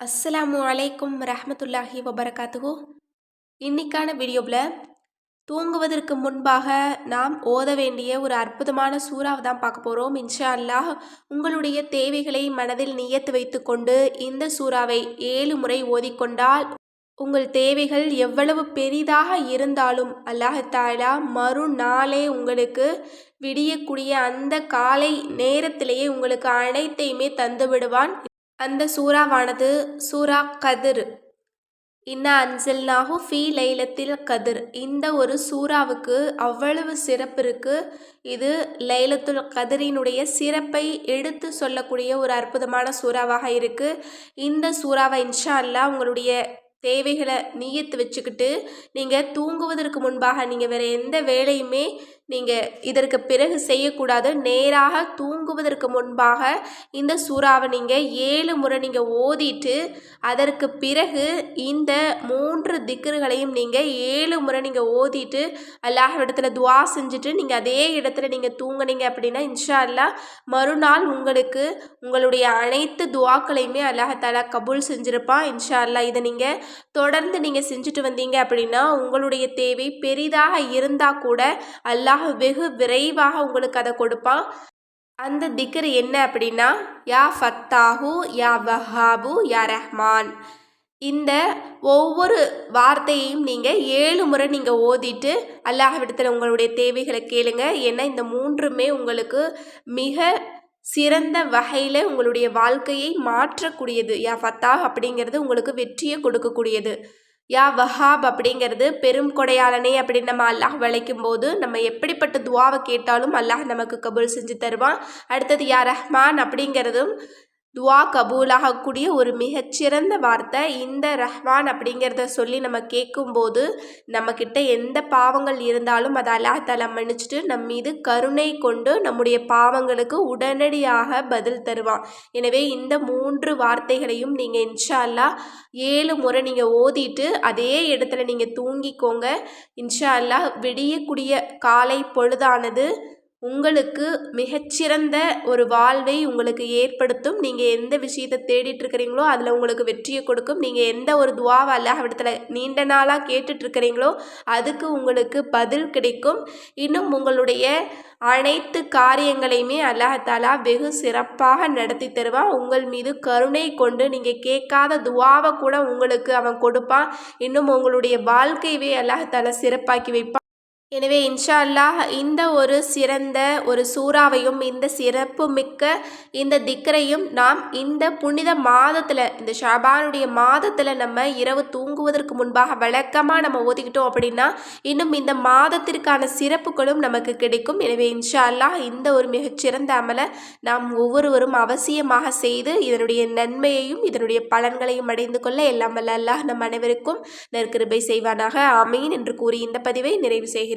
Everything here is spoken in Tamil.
அஸ்ஸலாமு அலைக்கும் ரஹமத்துல்லாஹி வபரகாத்துஹு. இன்னைக்கான வீடியோவில் தூங்குவதற்கு முன்பாக நாம் ஓத வேண்டிய ஒரு அற்புதமான சூறாவை தான் பார்க்க போகிறோம் இன்ஷா அல்லாஹ் உங்களுடைய தேவைகளை மனதில் நியத்து வைத்துக்கொண்டு இந்த சூறாவை ஏழு முறை ஓதிக்கொண்டால் உங்கள் தேவைகள் எவ்வளவு பெரிதாக இருந்தாலும் அல்லாஹாலா மறுநாளே உங்களுக்கு விடியக்கூடிய அந்த காலை நேரத்திலேயே உங்களுக்கு அனைத்தையுமே தந்துவிடுவான். அந்த சூறாவானது சூரா கதிர். இன்னா அன்சல்னாஹு ஃபீ லைலத்தில் கதிர். இந்த ஒரு சூறாவுக்கு அவ்வளவு சிறப்பு இருக்குது இது லைலத்துல் கதிரினுடைய சிறப்பை எடுத்து சொல்லக்கூடிய ஒரு அற்புதமான சூறாவாக இருக்குது இந்த சூறாவை இன்ஷா அல்லா உங்களுடைய தேவைகளை நீயத்து வச்சுக்கிட்டு நீங்கள் தூங்குவதற்கு முன்பாக நீங்கள் வேறு எந்த வேலையுமே நீங்கள் இதற்கு பிறகு செய்யக்கூடாது. நேராக தூங்குவதற்கு முன்பாக இந்த சூறாவை நீங்கள் ஏழு முறை நீங்கள் ஓதிட்டு அதற்கு பிறகு இந்த மூன்று திக்கர்களையும் நீங்கள் ஏழு முறை நீங்கள் ஓதிட்டு அல்லாஹ் இடத்துல துவா செஞ்சுட்டு நீங்கள் அதே இடத்துல நீங்கள் தூங்குனீங்க அப்படின்னா இன்ஷா அல்லா மறுநாள் உங்களுக்கு உங்களுடைய அனைத்து துவாக்களையுமே அல்லாஹாலா கபூல் செஞ்சுருப்பான். இன்ஷா அல்லா இதை நீங்கள் தொடர்ந்து நீங்கள் செஞ்சுட்டு வந்தீங்க அப்படின்னா உங்களுடைய தேவை பெரிதாக இருந்தால் கூட அல்லாஹ் அல்லாஹ் வெகு விரைவாக உங்களுக்கு அதை கொடுப்பான். அந்த திக்கர் என்ன அப்படின்னா யா ஃபத்தாஹு யா வஹாபு யா ரஹ்மான். இந்த ஒவ்வொரு வார்த்தையையும் நீங்கள் ஏழு முறை நீங்கள் ஓதிட்டு அல்லாஹ்விடத்தில் உங்களுடைய தேவைகளை கேளுங்க. ஏன்னா இந்த மூன்றுமே உங்களுக்கு மிக சிறந்த வகையில் உங்களுடைய வாழ்க்கையை மாற்றக்கூடியது. யா ஃபத்தாஹ் அப்படிங்கிறது உங்களுக்கு வெற்றியை கொடுக்கக்கூடியது. யா வஹாப் அப்படிங்கிறது பெரும் கொடையாளனே அப்படின்னு நம்ம அல்லாஹ் வளைக்கும் போது நம்ம எப்படிப்பட்ட துவாவை கேட்டாலும் அல்லாஹ் நமக்கு கபூல் செஞ்சு தருவான். அடுத்தது யா ரஹ்மான் அப்படிங்கிறதும் துவா கபூலாகக்கூடிய ஒரு மிகச்சிறந்த வார்த்தை இந்த ரஹ்மான் அப்படிங்கிறத சொல்லி நம்ம கேட்கும்போது நம்மக்கிட்ட எந்த பாவங்கள் இருந்தாலும் அதை அல்லாஹ் மன்னிச்சுட்டு நம் மீது கருணை கொண்டு நம்முடைய பாவங்களுக்கு உடனடியாக பதில் தருவான். எனவே இந்த மூன்று வார்த்தைகளையும் நீங்கள் இன்ஷா அல்லா ஏழு முறை நீங்கள் ஓதிட்டு அதே இடத்துல நீங்கள் தூங்கிக்கோங்க. இன்ஷா அல்லா விடியக்கூடிய காலை பொழுதானது உங்களுக்கு மிகச்சிறந்த ஒரு வாழ்வை உங்களுக்கு ஏற்படுத்தும். நீங்கள் எந்த விஷயத்தை தேடிட்டு இருக்கிறீங்களோ அதில் உங்களுக்கு வெற்றியை கொடுக்கும். நீங்கள் எந்த ஒரு துவாவை அல்லாஹ்விடத்தில் நீண்ட நாளாக கேட்டுட்ருக்கிறீங்களோ அதுக்கு உங்களுக்கு பதில் கிடைக்கும். இன்னும் உங்களுடைய அனைத்து காரியங்களையுமே அல்லாஹாலா வெகு சிறப்பாக நடத்தி தருவான் உங்கள் மீது கருணை கொண்டு நீங்கள் கேட்காத துவாவை கூட உங்களுக்கு அவன் கொடுப்பான். இன்னும் உங்களுடைய வாழ்க்கையவே அல்லாஹாலா சிறப்பாக்கி வைப்பான். எனவே இன்ஷா அல்லாஹ் இந்த ஒரு சிறந்த ஒரு சூறாவையும் இந்த சிறப்பு மிக்க இந்த திக்கரையும் நாம் இந்த புனித மாதத்தில் இந்த ஷாபானுடைய மாதத்தில் நம்ம இரவு தூங்குவதற்கு முன்பாக வழக்கமாக நம்ம ஓதிக்கிட்டோம் அப்படின்னா இன்னும் இந்த மாதத்திற்கான சிறப்புகளும் நமக்கு கிடைக்கும். எனவே இன்ஷா அல்லாஹ் இந்த ஒரு மிகச்சிறந்த அமலை நாம் ஒவ்வொருவரும் அவசியமாக செய்து இதனுடைய நன்மையையும் இதனுடைய பலன்களையும் அடைந்து கொள்ள எல்லாம் வல்ல அல்லாஹ் நம் அனைவருக்கும் நற்கிருபை செய்வானாக. அமீன் என்று கூறி இந்த பதிவை நிறைவு செய்கிறேன்.